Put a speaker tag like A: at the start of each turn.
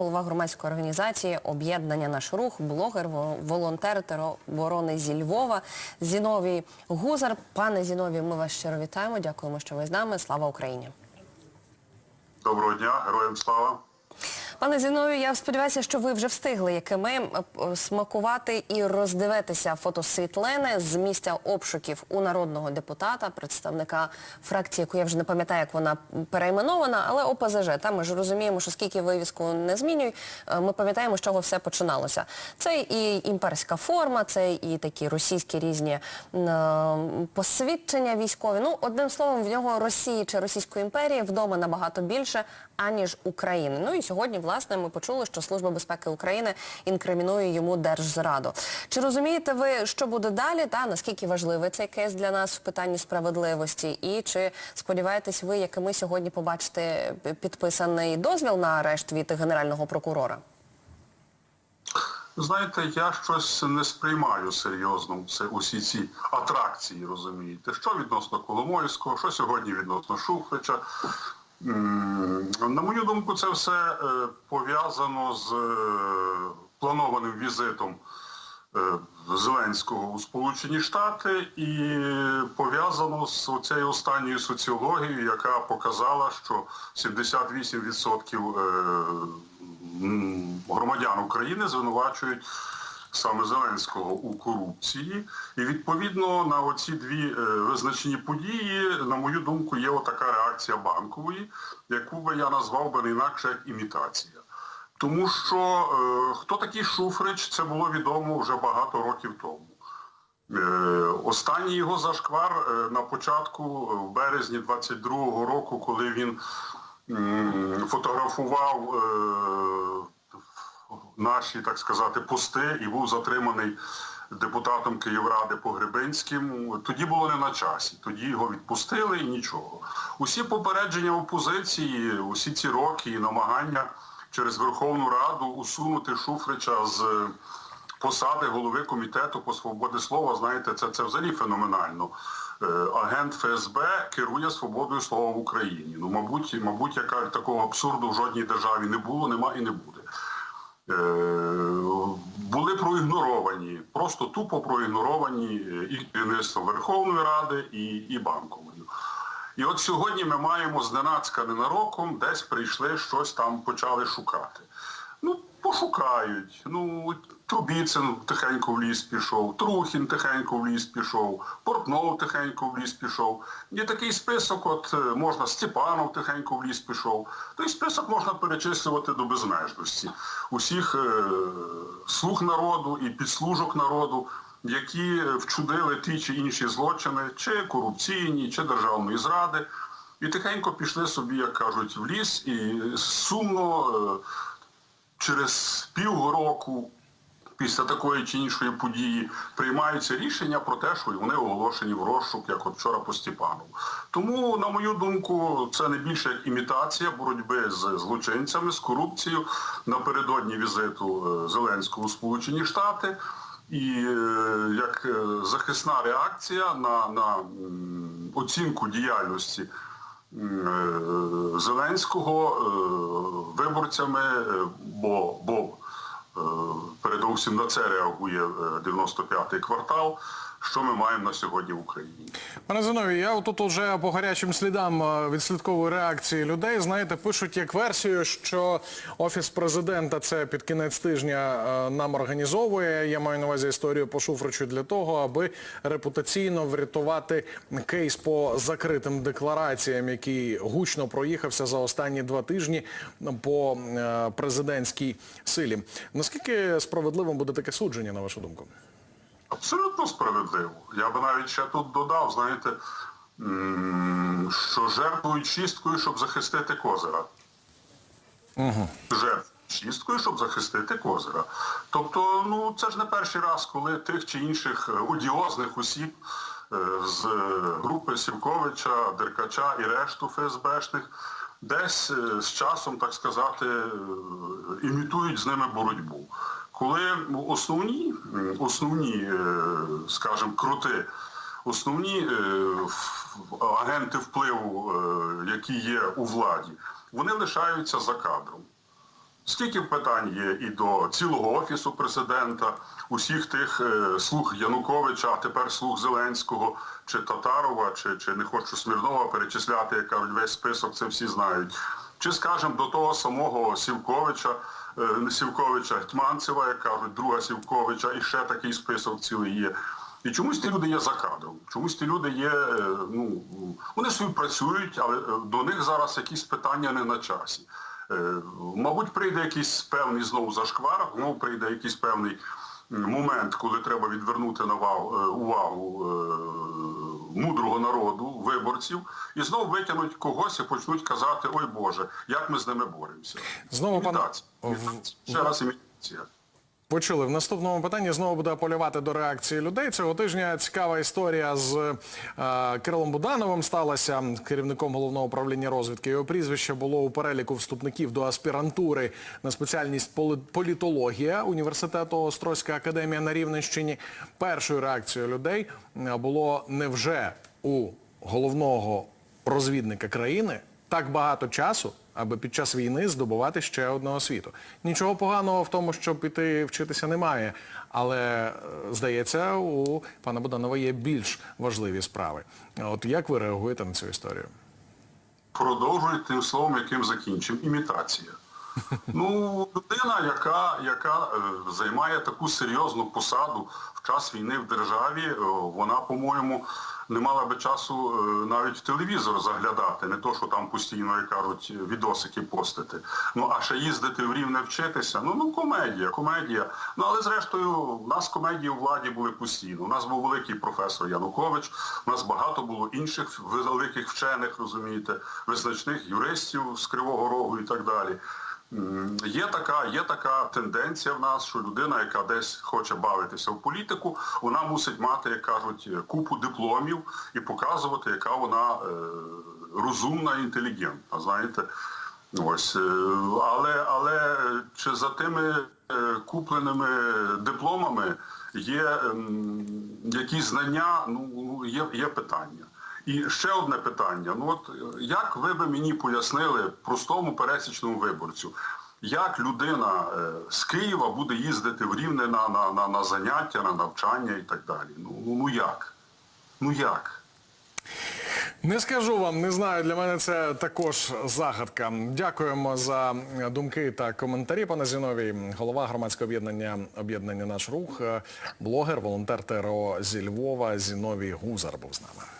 A: Голова громадської організації Об'єднання Наш рух, блогер, волонтер тероборони зі Львова Зіновій Гузар. Пане Зіновій, ми вас щиро вітаємо. Дякуємо, що ви з нами. Слава Україні!
B: Доброго дня, героям слава.
A: Пане Зіновію, я сподіваюся, що ви вже встигли якими е, смакувати і роздивитися фотосвітлини з місця обшуків у народного депутата, представника фракції, яку я вже не пам'ятаю, як вона перейменована, але ОПЗЖ. Та ми ж розуміємо, що скільки вивіску не змінюй, е, ми пам'ятаємо, з чого все починалося. Це і імперська форма, це і такі російські різні е, посвідчення військові. Ну, одним словом, в нього Росії чи Російської імперії вдома набагато більше, аніж України. Ну і сьогодні, власне, ми почули, що Служба безпеки України інкримінує йому держзраду. Чи розумієте ви, що буде далі, та наскільки важливий цей кейс для нас в питанні справедливості? І чи сподіваєтесь ви, якими сьогодні побачите підписаний дозвіл на арешт від генерального прокурора?
B: Знаєте, я щось не сприймаю серйозно це усі ці атракції, розумієте. Що відносно Коломойського, що сьогодні відносно Шуфрича. На мою думку, це все е, пов'язано з е, планованим візитом е, Зеленського у Сполучені Штати і пов'язано з цією останньою соціологією, яка показала, що 78% е, громадян України звинувачують саме Зеленського у корупції. І відповідно на оці дві е, визначені події, на мою думку, є отака реакція банкової, яку би я назвав би не інакше як імітація. Тому що е, хто такий Шуфрич, це було відомо вже багато років тому. Е, Останній його зашквар е, на початку, е, в березні 22-го року, коли він м, фотографував е, наші, так сказати, пости і був затриманий депутатом Київради Погребинським, тоді було не на часі. Тоді його відпустили і нічого. Усі попередження опозиції, усі ці роки і намагання через Верховну Раду усунути Шуфрича з посади голови комітету по свободі слова, знаєте, це, це взагалі феноменально. Е, Агент ФСБ керує свободою слова в Україні. Ну, мабуть, мабуть, яка такого абсурду в жодній державі не було, нема і не буде. Е, були проігноровані, просто тупо проігноровані і керівництво Верховної Ради, і, і банковою. І от сьогодні ми маємо зненацька ненароком, десь прийшли, щось там почали шукати. Ну, пошукають. Ну, Трубіцин тихенько в ліс пішов, Трухін тихенько в ліс пішов, Портнов тихенько в ліс пішов. Є такий список, от е, можна Степанов тихенько в ліс пішов. Той список можна перечислювати до безмежності. Усіх е, слуг народу і підслужок народу, які е, вчудили ті чи інші злочини, чи корупційні, чи державної зради. І тихенько пішли собі, як кажуть, в ліс і сумно е, через півроку після такої чи іншої події приймаються рішення про те, що вони оголошені в розшук, як от вчора по Степанову. Тому, на мою думку, це не більше імітація боротьби з злочинцями, з корупцією напередодні візиту е, Зеленського у Сполучені Штати. І е, як е, захисна реакція на, на оцінку діяльності Зеленського виборцями, бо, бо передовсім на це реагує е, 95-й квартал, що ми маємо на сьогодні в Україні.
C: Пане Зиновій, я тут уже по гарячим слідам відслідковую реакції людей. Знаєте, пишуть як версію, що офіс президента це під кінець тижня нам організовує. Я маю на увазі історію по Шуфричу для того, аби репутаційно врятувати кейс по закритим деклараціям, який гучно проїхався за останні два тижні по е, президентській силі. Наскільки справедливим буде таке судження, на вашу думку?
B: Абсолютно справедливо. Я би навіть ще тут додав, знаєте, що жертвують чисткою, щоб захистити козира.
C: Угу.
B: жертв чисткою, щоб захистити козира. Тобто, ну це ж не перший раз, коли тих чи інших е, одіозних осіб е, з е, групи Сівковича, Деркача і решту ФСБшних десь е, з часом, так сказати, е, імітують з ними боротьбу. Коли основні, основні, е, скажімо, крути основні агенти впливу, які є у владі, вони лишаються за кадром. Скільки питань є і до цілого офісу президента, усіх тих е, слуг Януковича, а тепер слуг Зеленського, чи Татарова, чи, чи не хочу Смірнова перечисляти, як кажуть, весь список, це всі знають. Чи, скажімо, до того самого Сівковича, е, Сівковича, Гетманцева, як кажуть, друга Сівковича, і ще такий список цілий є. І чомусь ті люди є за кадром, чомусь ті люди є, е, ну, вони собі працюють, але е, до них зараз якісь питання не на часі. Е, Мабуть, прийде якийсь певний знову зашквар, знову прийде якийсь певний момент, коли треба відвернути на е, увагу е, мудрого народу, виборців, і знову витягнуть когось і почнуть казати, ой Боже, як ми з ними боремося.
C: Знову.
B: Імітація. Ще раз імітація.
C: Почули. В наступному питанні знову буде апелювати до реакції людей. Цього тижня цікава історія з е, Кирилом Будановим сталася керівником головного управління розвідки. Його прізвище було у переліку вступників до аспірантури на спеціальність політологія університету Острозька академія на Рівненщині. Першою реакцією людей е, було невже у головного розвідника країни так багато часу, аби під час війни здобувати ще одну освіту. Нічого поганого в тому, щоб піти вчитися немає. Але, е, здається, у пана Буданова є більш важливі справи. От як ви реагуєте на цю історію?
B: продовжують тим словом, яким закінчив імітація. Ну, людина, яка, яка е, займає таку серйозну посаду в час війни в державі, е, вона, по-моєму, не мала би часу е, навіть телевізор заглядати, не то, що там постійно, як кажуть, відосики постити. Ну, а ще їздити в рівне вчитися, ну, ну комедія, комедія. Ну, але зрештою, в нас комедії у владі були постійно. У нас був великий професор Янукович, у нас багато було інших великих вчених, розумієте, визначних юристів з Кривого Рогу і так далі. Є така, є така тенденція в нас, що людина, яка десь хоче бавитися в політику, вона мусить мати, як кажуть, купу дипломів і показувати, яка вона е, розумна і інтелігентна. Знаєте, ось. е, Але, але чи за тими е, купленими дипломами є ем, якісь знання, ну є, є питання. І ще одне питання. Ну от як ви би мені пояснили простому пересічному виборцю, як людина е, з Києва буде їздити в Рівне на, на, на, на заняття, на навчання і так далі? Ну, ну, ну як? Ну як?
C: Не скажу вам, не знаю. Для мене це також загадка. Дякуємо за думки та коментарі, пане Зіновій. Голова громадського об'єднання об'єднання Наш рух, е, блогер, волонтер ТРО зі Львова Зіновій Гузар був з нами.